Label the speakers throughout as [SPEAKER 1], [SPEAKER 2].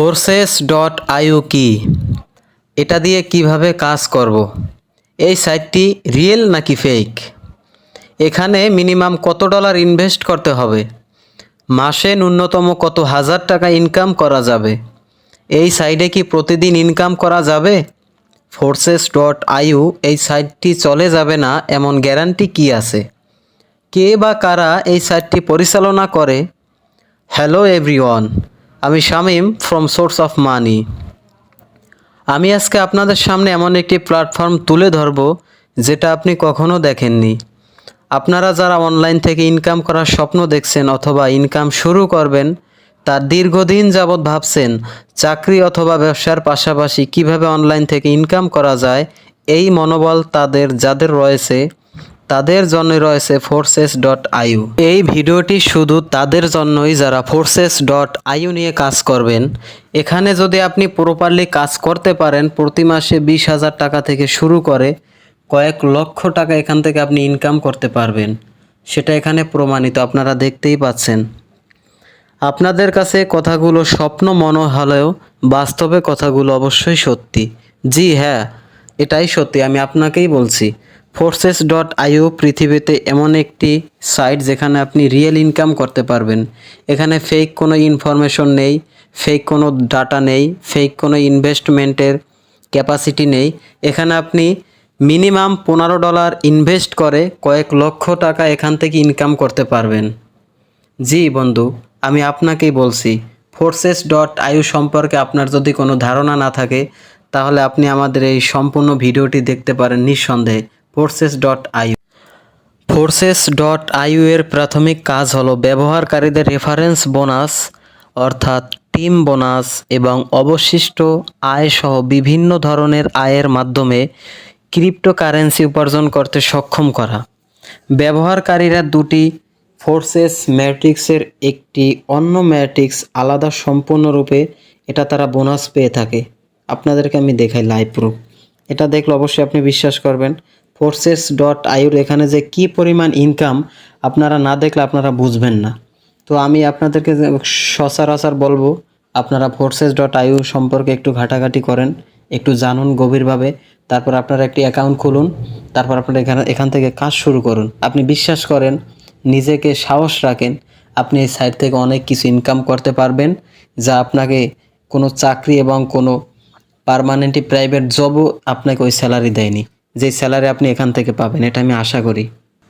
[SPEAKER 1] Forces dot আইও কি? এটা দিয়ে কীভাবে কাজ করব। এই সাইটটি রিয়েল নাকি ফেক? এখানে মিনিমাম কত ডলার ইনভেস্ট করতে হবে? মাসে ন্যূনতম কত হাজার টাকা ইনকাম করা যাবে? এই সাইটে কি প্রতিদিন ইনকাম করা যাবে? ফোর্সেস ডট আইউ এই সাইটটি চলে যাবে না এমন গ্যারান্টি কি আছে? কে বা কারা এই সাইটটি পরিচালনা করে? হ্যালো এভরিওয়ান আমি Shamim from source of money আমি আজকে আপনাদের সামনে এমন একটি প্ল্যাটফর্ম তুলে ধরব, যেটা আপনি কখনো দেখেননি। আপনারা যারা অনলাইন থেকে ইনকাম করার স্বপ্ন দেখছেন অথবা ইনকাম শুরু করবেন তার দীর্ঘদিন যাবৎ ভাবছেন, চাকরি অথবা ব্যবসার পাশাপাশি কীভাবে অনলাইন থেকে ইনকাম করা যায়, এই মনোবল তাদের, যাদের রয়েছে তাদের জন্য রয়েছে ফোর্সেস ডট আইউ এই ভিডিওটি শুধু তাদের জন্যই যারা ফোর্সেস ডট আইউ নিয়ে কাজ করবেন। এখানে যদি আপনি প্রপারলি কাজ করতে পারেন, প্রতি মাসে বিশ হাজার টাকা থেকে শুরু করে কয়েক লক্ষ টাকা এখান থেকে আপনি ইনকাম করতে পারবেন। সেটা এখানে প্রমাণিত, আপনারা দেখতেই পাচ্ছেন। আপনাদের কাছে কথাগুলো স্বপ্ন মনে হলেও বাস্তবে কথাগুলো অবশ্যই সত্যি। জি হ্যাঁ এটাই সত্যি, আমি আপনাকেই বলছি। ফোর্সেস ডট আইও পৃথিবীতে এমন একটি সাইট যেখানে আপনি রিয়েল ইনকাম করতে পারবেন। এখানে ফেক কোনো ইনফরমেশন নেই ফেক কোনো ডাটা নেই ফেক কোনো ইনভেস্টমেন্টের ক্যাপাসিটি নেই। এখানে আপনি মিনিমাম পনেরো ডলার ইনভেস্ট করে কয়েক লক্ষ টাকা এখান থেকে ইনকাম করতে পারবেন। জি বন্ধু, আমি আপনাকেই বলছি ফোর্সেস ডট আইউ সম্পর্কে আপনার যদি কোনো ধারণা না থাকে, তাহলে আপনি আমাদের এই সম্পূর্ণ ভিডিওটি দেখতে পারেন নিঃসন্দেহে। Forces dot io forces dot io এর প্রাথমিক কাজ হলো ব্যবহারকারীদের রেফারেন্স বোনাস অর্থাৎ টিম বোনাস এবং অবশিষ্ট আয় সহ বিভিন্ন ধরনের আয়ের মাধ্যমে ক্রিপ্টোকারেন্সি উপার্জন করতে সক্ষম করা। ব্যবহারকারীরা দুটি ফোর্সেস ম্যাট্রিক্সের একটি অন্য ম্যাট্রিক্স আলাদা সম্পূর্ণরূপে এটা তারা বোনাস পেয়ে থাকে। আপনাদেরকে আমি দেখাই লাইভ প্রুফ এটা দেখলে অবশ্যই আপনি বিশ্বাস করবেন ফোর্সেস ডট আইউর এখানে যে কি পরিমাণ ইনকাম আপনারা না দেখলে আপনারা বুঝবেন না। তো আমি আপনাদেরকে সচরাচর বলব, আপনারা ফোর্সেস ডট আইউ সম্পর্কে একটু ঘাটাঘাটি করেন, একটু জানুন গভীরভাবে, তারপর আপনারা একটি অ্যাকাউন্ট খুলুন, তারপর আপনারা এখানে, এখান থেকে কাজ শুরু করুন। আপনি বিশ্বাস করেন, নিজেকে সাহস রাখেন, আপনি এই সাইট থেকে অনেক কিছু ইনকাম করতে পারবেন, যা আপনাকে কোনো চাকরি এবং কোনো পারমানেন্টলি প্রাইভেট জবও আপনাকে ওই স্যালারি দেয়নি। যে স্যালারি আপনি এখান থেকে পাবেন, এটা আমি আশা করি।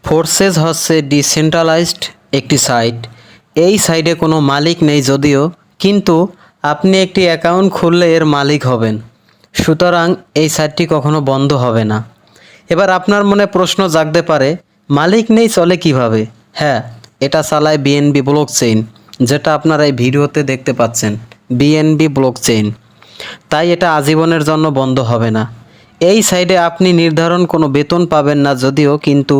[SPEAKER 1] ফোর্সেস হচ্ছে ডিসেন্ট্রালাইজড একটি সাইট এই সাইটে কোনো মালিক নেই যদিও, কিন্তু আপনি একটি অ্যাকাউন্ট খুললে এর মালিক হবেন। সুতরাং এই সাইটটি কখনো বন্ধ হবে না। এবার আপনার মনে প্রশ্ন জাগতে পারে, মালিক নেই চলে কীভাবে? হ্যাঁ এটা চালায় বিএনবি ব্লক চেইন যেটা আপনারা এই ভিডিওতে দেখতে পাচ্ছেন। বিএনবি ব্লক চেইন তাই এটা আজীবনের জন্য বন্ধ হবে না। এই সাইডে আপনি নির্ধারণ কোনো বেতন পাবেন না যদিও, কিন্তু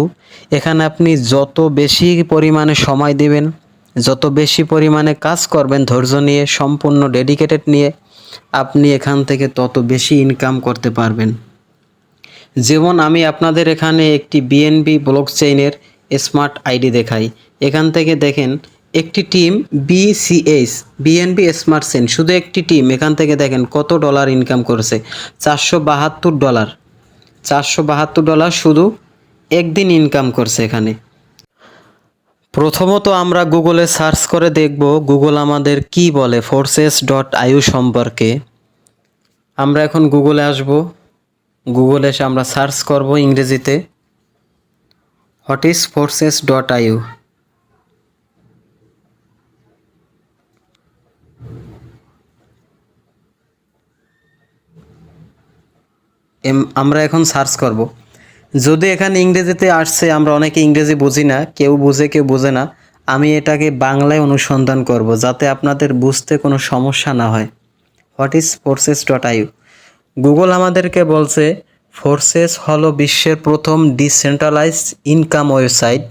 [SPEAKER 1] এখানে আপনি যত বেশি পরিমাণে সময় দেবেন, যত বেশি পরিমাণে কাজ করবেন ধৈর্য নিয়ে, সম্পূর্ণ ডেডিকেটেড নিয়ে, আপনি এখান থেকে তত বেশি ইনকাম করতে পারবেন। যেমন আমি আপনাদের এখানে একটি বিএনবি ব্লক চেইনের স্মার্ট আইডি দেখাই। এখান থেকে দেখেন একটি team BCS, BNB smart chain শুধু একটি টিম, এখান থেকে দেখেন কত ডলার ইনকাম করেছে। চারশো বাহাত্তর ডলার। চারশো বাহাত্তর ডলার শুধু একদিন ইনকাম করছে এখানে। প্রথমত আমরা গুগলে সার্চ করে দেখব গুগল আমাদের কি বলে ফোর্সেস ডট আইউ সম্পর্কে। আমরা এখন গুগলে আসব। গুগলে এসে আমরা সার্চ করব ইংরেজিতে। What is forces dot io আমরা এখন সার্চ করব। যদি এখানে ইংরেজিতে আসছে, আমরা অনেকে ইংরেজি বুঝি না, কেউ বুঝে কেউ বুঝে না, আমি এটাকে বাংলায় অনুসন্ধান করব যাতে আপনাদের বুঝতে কোনো সমস্যা না হয়। What is forces dot io? Google আমাদেরকে বলছে, ফোর্সেস হলো বিশ্বের প্রথম ডিসেন্ট্রালাইজ ইনকাম ওয়েবসাইট,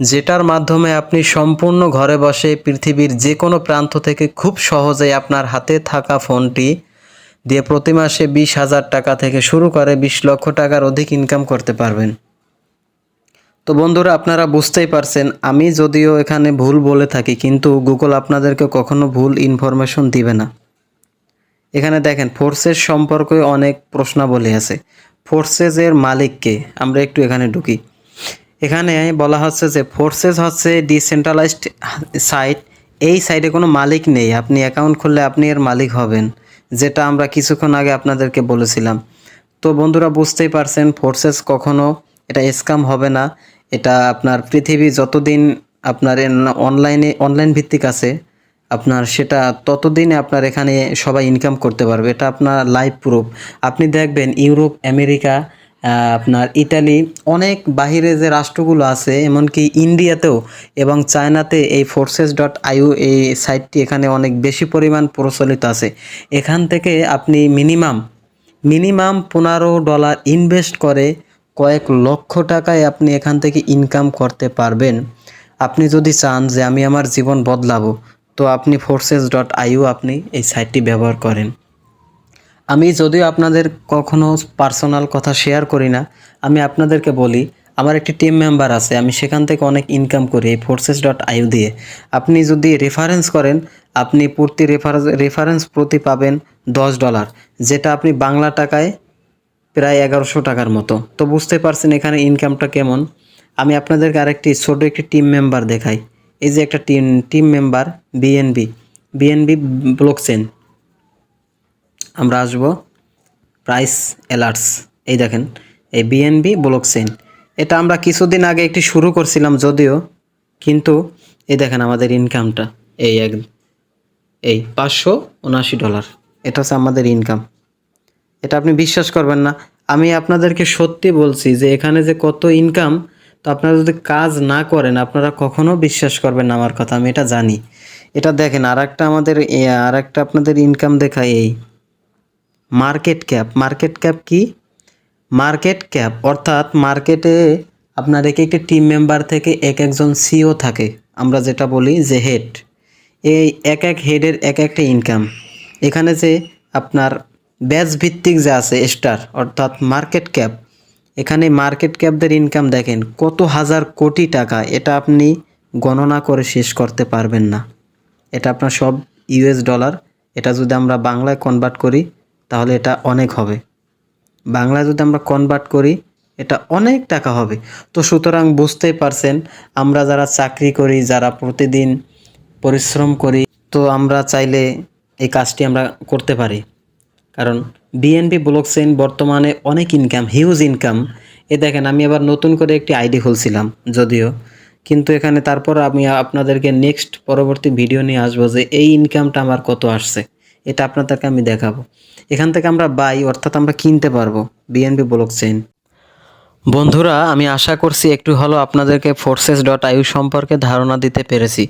[SPEAKER 1] যেটার মাধ্যমে আপনি সম্পূর্ণ ঘরে বসে পৃথিবীর যে কোনো প্রান্ত থেকে খুব সহজেই আপনার হাতে থাকা ফোনটি দিয়ে প্রতি মাসে বিশ হাজার টাকা থেকে শুরু করে বিশ লক্ষ টাকার অধিক ইনকাম করতে পারবেন। তো বন্ধুরা, আপনারা বুঝতেই পারছেন, আমি যদিও এখানে ভুল বলে থাকি, কিন্তু গুগল আপনাদেরকে কখনো ভুল ইনফরমেশন দিবে না। এখানে দেখেন ফোর্সেস সম্পর্কে অনেক প্রশ্নাবলী আছে। ফোর্সেসের মালিককে আমরা একটু এখানে ঢুকি। এখানে বলা হচ্ছে যে ফোর্সেস হচ্ছে ডিসেন্ট্রালাইজড সাইট এই সাইটে কোনো মালিক নেই। আপনি অ্যাকাউন্ট খুললে আপনি এর মালিক হবেন। যেটা আমরা কিছুক্ষণ আগে আপনাদেরকে বলেছিলাম। তো বন্ধুরা, বুঝতেই পারছেন ফোর্সেস কখনো এটা স্ক্যাম হবে না। এটা আপনার পৃথিবী যতদিন আপনার অনলাইনে অনলাইন ভিত্তিক আছে, আপনার সেটা ততদিনে আপনার এখানে সবাই ইনকাম করতে পারবে। এটা আপনার লাইভ প্রুফ আপনি দেখবেন, ইউরোপ, আমেরিকা আপনার ইতালি, অনেক বাহিরে যে রাষ্ট্রগুলো আছে, এমনকি ইন্ডিয়াতেও এবং চায়নাতে এই ফোর্সেস ডট আইউ এই সাইটটি এখানে অনেক বেশি পরিমাণ প্রচলিত আছে। এখান থেকে আপনি মিনিমাম মিনিমাম পনেরো ডলার ইনভেস্ট করে কয়েক লক্ষ টাকায় আপনি এখান থেকে ইনকাম করতে পারবেন। আপনি যদি চান যে আমি আমার জীবন বদলাবো, তো আপনি ফোর্সেস ডট আইউ আপনি এই সাইটটি ব্যবহার করেন। আমি যদিও আপনাদের কখনো পার্সোনাল কথা শেয়ার করি না, আমি আপনাদেরকে বলি, আমার একটি টিম মেম্বার আছে, আমি সেখান থেকে অনেক ইনকাম করি এই ফোর্সেস ডট আইউ দিয়ে। আপনি যদি রেফারেন্স করেন, আপনি প্রতি রেফারেন্স রেফারেন্স প্রতি পাবেন দশ ডলার যেটা আপনি বাংলা টাকায় প্রায় এগারোশো টাকার মতো। তো বুঝতে পারছেন এখানে ইনকামটা কেমন? আমি আপনাদেরকে আরেকটি ছোট একটি টিম মেম্বার দেখাই। এই যে একটা team team member BNB BNB block chain আমরা আসব প্রাইস অ্যালার্টস এই দেখেন, এই বিএনবি ব্লক চেন এটা আমরা কিছুদিন আগে একটি শুরু করছিলাম যদিও, কিন্তু এই দেখেন আমাদের ইনকামটা এই এক, এই পাঁচশো উনআশি ডলার এটা হচ্ছে আমাদের ইনকাম এটা আপনি বিশ্বাস করবেন না। আমি আপনাদেরকে সত্যি বলছি যে এখানে যে কত ইনকাম তো আপনারা যদি কাজ না করেন, আপনারা কখনো বিশ্বাস করবেন না আমার কথা। আমি এটা জানি। এটা দেখেন আর একটা আমাদের আর একটা আপনাদের ইনকাম দেখায় এই। Market cap. মার্কেট ক্যাপ কি? মার্কেট ক্যাপ অর্থাৎ মার্কেটে আপনার এক একটি টিম মেম্বার থেকে এক একজন সিও থাকে। আমরা যেটা বলি যে হেড। এই এক এক হেডের এক একটা ইনকাম। এখানে যে আপনার ব্যাচ ভিত্তিক যে আছে, স্টার, অর্থাৎ মার্কেট ক্যাপ, এখানে মার্কেট ক্যাপদের ইনকাম দেখেন, কত হাজার কোটি টাকা, এটা আপনি গণনা করে শেষ করতে পারবেন না। এটা আপনার সব ইউএস ডলার। এটা যদি আমরা বাংলায় কনভার্ট করি তাহলে এটা অনেক হবে। বাংলায় যদি আমরা কনভার্ট করি, এটা অনেক টাকা হবে। তো সুতরাং বুঝতেই পারছেন, আমরা যারা চাকরি করি, যারা প্রতিদিন পরিশ্রম করি, তো আমরা চাইলে এই কাজটি আমরা করতে পারি। কারণ বিএনপি ব্লক চেইন বর্তমানে অনেক ইনকাম হিউজ ইনকাম এ দেখেন, আমি আবার নতুন করে একটি আইডি খুলছিলাম, যদিও। কিন্তু এখানে তারপর আমি আপনাদেরকে নেক্সট পরবর্তী ভিডিও নিয়ে আসব যে এই ইনকামটা আমার কত আসছে। এটা আপনাদেরকে আমি দেখাবো। এখান থেকে আমরা বাই অর্থাৎ আমরা কিনতে পারব বিএনপি ব্লক চেইন বন্ধুরা, আমি আশা করছি একটু হলো আপনাদেরকে ফোর্সেস ডট আইউ সম্পর্কে ধারণা দিতে পেরেছি।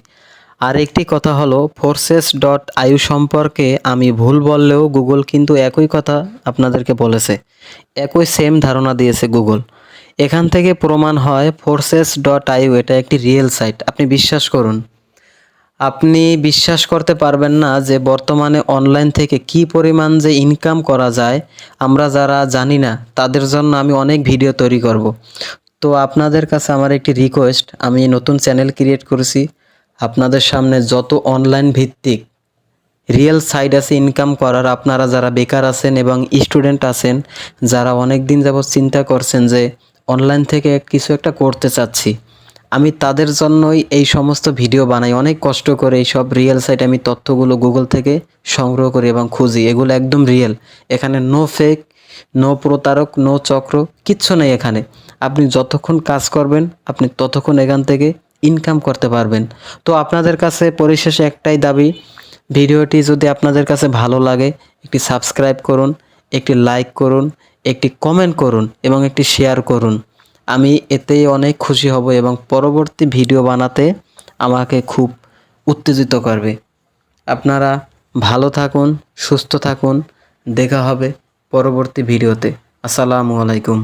[SPEAKER 1] আর একটি কথা হলো ফোর্সেস ডট আইউ সম্পর্কে আমি ভুল বললেও গুগল কিন্তু একই কথা আপনাদেরকে বলেছে। একই সেম ধারণা দিয়েছে গুগল এখান থেকে প্রমাণ হয় ফোর্সেস ডট আইউ এটা একটি রিয়েল সাইট আপনি বিশ্বাস করুন। আপনি বিশ্বাস করতে পারবেন না যে বর্তমানে অনলাইন থেকে কি পরিমাণ যে ইনকাম করা যায়, আমরা যারা জানি না, তাদের জন্য আমি অনেক ভিডিও তৈরি করব। তো আপনাদের কাছে আমার একটি রিকোয়েস্ট আমি নতুন চ্যানেল ক্রিয়েট করেছি। আপনাদের সামনে যত অনলাইন ভিত্তিক রিয়েল সাইড আছে ইনকাম করার, আপনারা যারা বেকার আছেন এবং স্টুডেন্ট আছেন, যারা অনেক দিন যাবৎ চিন্তা করছেন যে অনলাইন থেকে কিছু একটা করতে চাচ্ছি আমি তাদের জন্যই এই সমস্ত ভিডিও বানাই। অনেক কষ্ট করে এই সব রিয়েল সাইট আমি তথ্যগুলো গুগল থেকে সংগ্রহ করি এবং খুঁজি। এগুলো একদম রিয়েল এখানে নো ফেক নো প্রতারক নো চক্র, কিচ্ছু নেই এখানে। আপনি যতক্ষণ কাজ করবেন, আপনি ততক্ষণ এখান থেকে ইনকাম করতে পারবেন। তো আপনাদের কাছে পরিশেষে একটাই দাবি, ভিডিওটি যদি আপনাদের কাছে ভালো লাগে, একটি সাবস্ক্রাইব করুন, একটি লাইক করুন, একটি কমেন্ট করুন এবং একটি শেয়ার করুন। আমি এতেই অনেক খুশি হব এবং পরবর্তী ভিডিও বানাতে আমাকে খুব উত্তেজিত করবে। আপনারা ভালো থাকুন, সুস্থ থাকুন, দেখা হবে পরবর্তী ভিডিওতে। আসসালামু আলাইকুম।